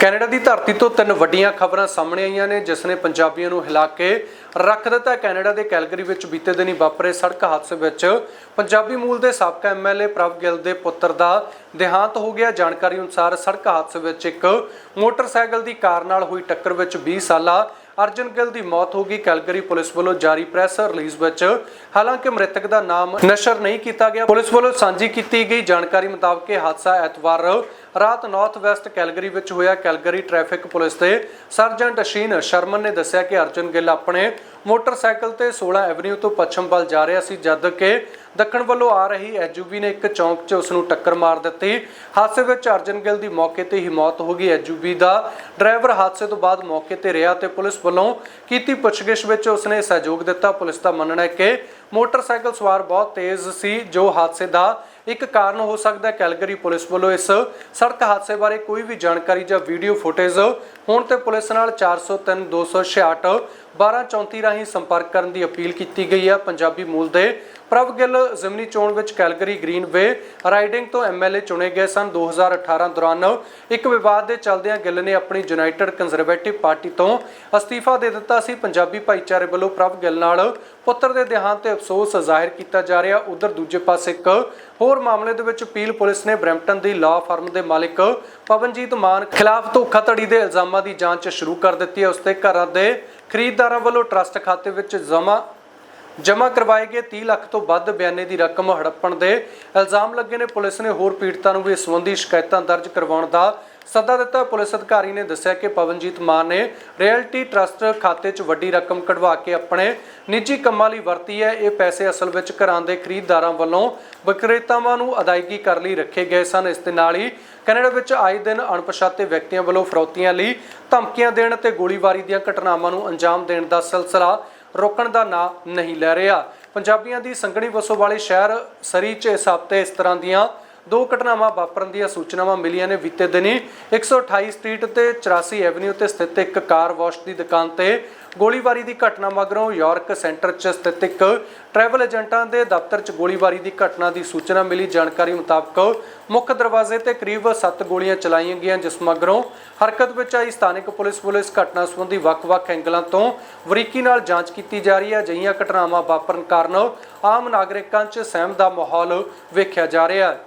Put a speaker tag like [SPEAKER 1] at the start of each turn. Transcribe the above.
[SPEAKER 1] Canada ਦੀ ਧਰਤੀ ਤੋਂ ਤਿੰਨ ਵੱਡੀਆਂ ਖਬਰਾਂ ਸਾਹਮਣੇ ਆਈਆਂ ਨੇ, ਜਿਸ ਨੇ ਪੰਜਾਬੀਆਂ ਨੂੰ ਹਿਲਾ ਕੇ ਰੱਖ ਦਿੱਤਾ। ਕੈਨੇਡਾ ਦੇ ਕੈਲਗਰੀ ਵਿੱਚ ਬੀਤੇ ਦਿਨੀ ਵਾਪਰੇ ਸੜਕ ਹਾਦਸੇ ਵਿੱਚ ਪੰਜਾਬੀ ਮੂਲ ਦੇ ਸਾਬਕਾ ਐਮਐਲਏ ਪ੍ਰਭ ਗਿੱਲ ਦੇ ਪੁੱਤਰ ਦਾ ਦੇਹਾਂਤ ਹੋ ਗਿਆ। ਜਾਣਕਾਰੀ ਅਨੁਸਾਰ ਸੜਕ ਹਾਦਸੇ ਵਿੱਚ ਇੱਕ ਮੋਟਰਸਾਈਕਲ ਦੀ ਕਾਰ ਨਾਲ ਹੋਈ ਟੱਕਰ ਵਿੱਚ 20 ਸਾਲਾ ਅਰਜਨ ਗਿੱਲ ਦੀ ਮੌਤ ਹੋ ਗਈ। ਕੈਲਗਰੀ ਪੁਲਿਸ ਵੱਲੋਂ ਜਾਰੀ ਪ੍ਰੈਸ ਰਿਲੀਜ਼ ਵਿੱਚ ਹਾਲਾਂਕਿ ਮ੍ਰਿਤਕ ਦਾ ਨਾਮ ਨਸ਼ਰ ਨਹੀਂ ਕੀਤਾ ਗਿਆ। ਪੁਲਿਸ ਵੱਲੋਂ ਸਾਂਝੀ ਕੀਤੀ ਗਈ ਜਾਣਕਾਰੀ ਮੁਤਾਬਕ ਇਹ ਹਾਦਸਾ ਐਤਵਾਰ ਰਾਤ ਨਾਰਥ ਵੈਸਟ ਕੈਲਗਰੀ ਵਿੱਚ ਹੋਇਆ। ਕੈਲਗਰੀ ਟ੍ਰੈਫਿਕ ਪੁਲਿਸ ਦੇ ਸਰਜੰਟ ਅਸ਼ੀਨ ਸ਼ਰਮਨ ਨੇ ਦੱਸਿਆ ਕਿ ਅਰਜਨ ਗਿੱਲ ਆਪਣੇ ਮੋਟਰਸਾਈਕਲ ਤੇ 16 ਐਵਨਿਊ ਤੋਂ ਪੱਛਮ ਵੱਲ ਜਾ ਰਿਹਾ ਸੀ, ਜਦ ਕਿ ਦੱਖਣ ਵੱਲੋਂ ਆ ਰਹੀ ਐਜੂਬੀ ਨੇ ਇੱਕ ਚੌਂਕ 'ਚ ਉਸ ਨੂੰ ਟੱਕਰ ਮਾਰ ਦਿੱਤੀ। ਹਾਦਸੇ ਵਿੱਚ ਅਰਜਨ ਗਿੱਲ ਦੀ ਮੌਕੇ ਤੇ ਹੀ ਮੌਤ ਹੋ ਗਈ। ਐਜੂਬੀ ਦਾ ਡਰਾਈਵਰ ਹਾਦਸੇ ਤੋਂ ਬਾਅਦ ਮੌਕੇ ਤੇ ਰਿਹਾ ਤੇ ਪੁਲਿਸ ਵੱਲੋਂ ਕੀਤੀ ਪੁੱਛਗਿੱਛ ਵਿੱਚ ਉਸਨੇ ਸਹਿਯੋਗ ਦਿੱਤਾ। ਪੁਲਿਸ ਦਾ ਮੰਨਣਾ ਹੈ ਕਿ ਮੋਟਰਸਾਈਕਲ ਸਵਾਰ ਬਹੁਤ ਤੇਜ਼ ਸੀ। ਜੋ ਹਾਦਸੇ ਦਾ ਇੱਕ ਕਾਰਨ ਹੋ ਸਕਦਾ ਹੈ ਕੈਲਗਰੀ ਪੁਲਿਸ ਵੱਲੋਂ ਇਸ ਸੜਕ ਹਾਦਸੇ ਬਾਰੇ ਕੋਈ ਵੀ ਜਾਣਕਾਰੀ ਜਾਂ ਵੀਡੀਓ ਫੁਟੇਜ ਹੋਣ ਤੇ ਪੁਲਿਸ ਨਾਲ 403 266 1234 ਰਾਹੀਂ ਸੰਪਰਕ ਕਰਨ ਦੀ ਅਪੀਲ ਕੀਤੀ ਗਈ ਹੈ। ਪੰਜਾਬੀ ਮੂਲ ਦੇ ਪ੍ਰਭ ਗਿੱਲ ਜ਼ਮਨੀ ਚੋਣ ਵਿੱਚ ਕੈਲਗਰੀ ਗ੍ਰੀਨਵੇ ਰਾਈਡਿੰਗ ਤੋਂ ਐਮਐਲਏ ਚੁਣੇ ਗਏ ਸਨ। 2018 ਦੌਰਾਨ ਇੱਕ ਵਿਵਾਦ ਦੇ ਚੱਲਦਿਆਂ ਗਿੱਲ ਨੇ ਆਪਣੀ ਯੂਨਾਈਟਿਡ ਕੰਜ਼ਰਵੇਟਿਵ ਪਾਰਟੀ ਤੋਂ ਅਸਤੀਫਾ ਦੇ ਦਿੱਤਾ ਸੀ। ਪੰਜਾਬੀ ਭਾਈਚਾਰੇ ਵੱਲੋਂ ਪ੍ਰਭ ਗਿੱਲ ਨਾਲ ਪੁੱਤਰ ਦੇ ਦੇਹਾਂਤ ਤੇ ਅਫਸੋਸ ਜ਼ਾਹਿਰ ਕੀਤਾ ਜਾ ਰਿਹਾ। ਉਧਰ ਦੂਜੇ ਪਾਸੇ ਇੱਕ ਹੋਰ ਮਾਮਲੇ ਦੇ ਵਿੱਚ ਪੀਲ ਪੁਲਿਸ ਨੇ ਬ੍ਰੈਂਪਟਨ ਦੀ ਲਾਅ ਫਰਮ ਦੇ ਮਾਲਕ ਪਵਨਜੀਤ ਮਾਨ ਖਿਲਾਫ ਧੋਖਾਧੜੀ ਦੇ ਇਲਜ਼ਾਮਾਂ ਦੀ ਜਾਂਚ ਸ਼ੁਰੂ ਕਰ ਦਿੱਤੀ ਹੈ। ਉਸ ਤੇ ਘਰਾਂ ਦੇ ਖਰੀਦਦਾਰਾਂ ਵੱਲੋਂ ਟਰਸਟ ਖਾਤੇ ਵਿੱਚ ਜਮ੍ਹਾਂ ਜਮ੍ਹਾਂ ਕਰਵਾਏ ਗਏ 30 ਲੱਖ ਤੋਂ ਵੱਧ ਬਿਆਨੇ ਦੀ ਰਕਮ ਹੜੱਪਣ ਦੇ ਇਲਜ਼ਾਮ ਲੱਗੇ ਨੇ। ਪੁਲਿਸ ਨੇ ਹੋਰ ਪੀੜਤਾਂ ਨੂੰ ਵੀ ਇਸ ਸੰਬੰਧੀ ਸ਼ਿਕਾਇਤਾਂ ਦਰਜ ਕਰਵਾਉਣ ਦਾ ਸੱਦਾ ਦਿੱਤਾ ਪੁਲਿਸ ਅਧਿਕਾਰੀ ਨੇ ਦੱਸਿਆ ਕਿ ਪਵਨਜੀਤ ਮਾਨ ਨੇ ਰਿਐਲਿਟੀ ਟਰਸਟ ਖਾਤੇ 'ਚ ਵੱਡੀ ਰਕਮ ਕਢਵਾ ਕੇ ਆਪਣੇ ਨਿੱਜੀ ਕੰਮਾਂ ਲਈ ਵਰਤੀ ਹੈ। ਇਹ ਪੈਸੇ ਅਸਲ ਵਿੱਚ ਘਰਾਂ ਦੇ ਖਰੀਦਦਾਰਾਂ ਵੱਲੋਂ ਵਿਕਰੇਤਾਵਾਂ ਨੂੰ ਅਦਾਇਗੀ ਕਰਨ ਲਈ ਰੱਖੇ ਗਏ ਸਨ। ਇਸ ਦੇ ਨਾਲ ਹੀ ਕੈਨੇਡਾ ਵਿੱਚ ਆਏ ਦਿਨ ਅਣਪਛਾਤੇ ਵਿਅਕਤੀਆਂ ਵੱਲੋਂ ਫਰੌਤੀਆਂ ਲਈ ਧਮਕੀਆਂ ਦੇਣ ਅਤੇ ਗੋਲੀਬਾਰੀ ਦੀਆਂ ਘਟਨਾਵਾਂ ਨੂੰ ਅੰਜਾਮ ਦੇਣ ਦਾ ਸਿਲਸਿਲਾ ਰੋਕਣ ਦਾ ਨਾਂ ਨਹੀਂ ਲੈ ਰਿਹਾ। ਪੰਜਾਬੀਆਂ ਦੀ ਸੰਘਣੀ ਵਸੋਂ ਵਾਲੇ ਸ਼ਹਿਰ ਸਰੀ 'ਚ ਇਸ ਹਫ਼ਤੇ ਇਸ ਤਰ੍ਹਾਂ ਦੀਆਂ ਦੋ ਘਟਨਾਵਾਂ ਵਾਪਰਨ ਦੀਆਂ ਸੂਚਨਾਵਾਂ ਮਿਲੀਆਂ ਨੇ ਬੀਤੇ ਦਿਨੀ। 128 ਸਟਰੀਟ ਤੇ 84 ਐਵਨਿਊ ਤੇ ਸਥਿਤ ਇੱਕ ਕਾਰ ਵਾਸ਼ ਦੀ ਦੁਕਾਨ ਤੇ ਗੋਲੀਬਾਰੀ ਦੀ ਘਟਨਾ ਮਗਰੋਂ ਯਾਰਕ ਸੈਂਟਰ 'ਚ ਸਥਿਤ ਇੱਕ ਟਰੈਵਲ ਏਜੰਟਾਂ ਦੇ ਦਫ਼ਤਰ 'ਚ ਗੋਲੀਬਾਰੀ ਦੀ ਘਟਨਾ ਦੀ ਸੂਚਨਾ ਮਿਲੀ। ਜਾਣਕਾਰੀ ਮੁਤਾਬਕ ਮੁੱਖ ਦਰਵਾਜ਼ੇ ਤੇ ਕਰੀਬ 7 ਗੋਲੀਆਂ ਚਲਾਈਆਂ ਗਈਆਂ, ਜਿਸ ਮਗਰੋਂ ਹਰਕਤ ਵਿੱਚ ਆਈ ਸਥਾਨਕ ਪੁਲਿਸ ਵੱਲੋਂ ਇਸ ਘਟਨਾ ਸੰਬੰਧੀ ਵੱਖ-ਵੱਖ ਐਂਗਲਾਂ ਤੋਂ ਵਰੀਕੀ ਨਾਲ ਜਾਂਚ ਕੀਤੀ ਜਾ ਰਹੀ ਹੈ। ਅਜਿਹੀਆਂ ਘਟਨਾਵਾਂ ਵਾਪਰਨ ਕਾਰਨ ਆਮ ਨਾਗਰਿਕਾਂ 'ਚ ਸਹਿਮ ਦਾ ਮਾਹੌਲ ਵੇਖਿਆ ਜਾ ਰਿਹਾ ਹੈ।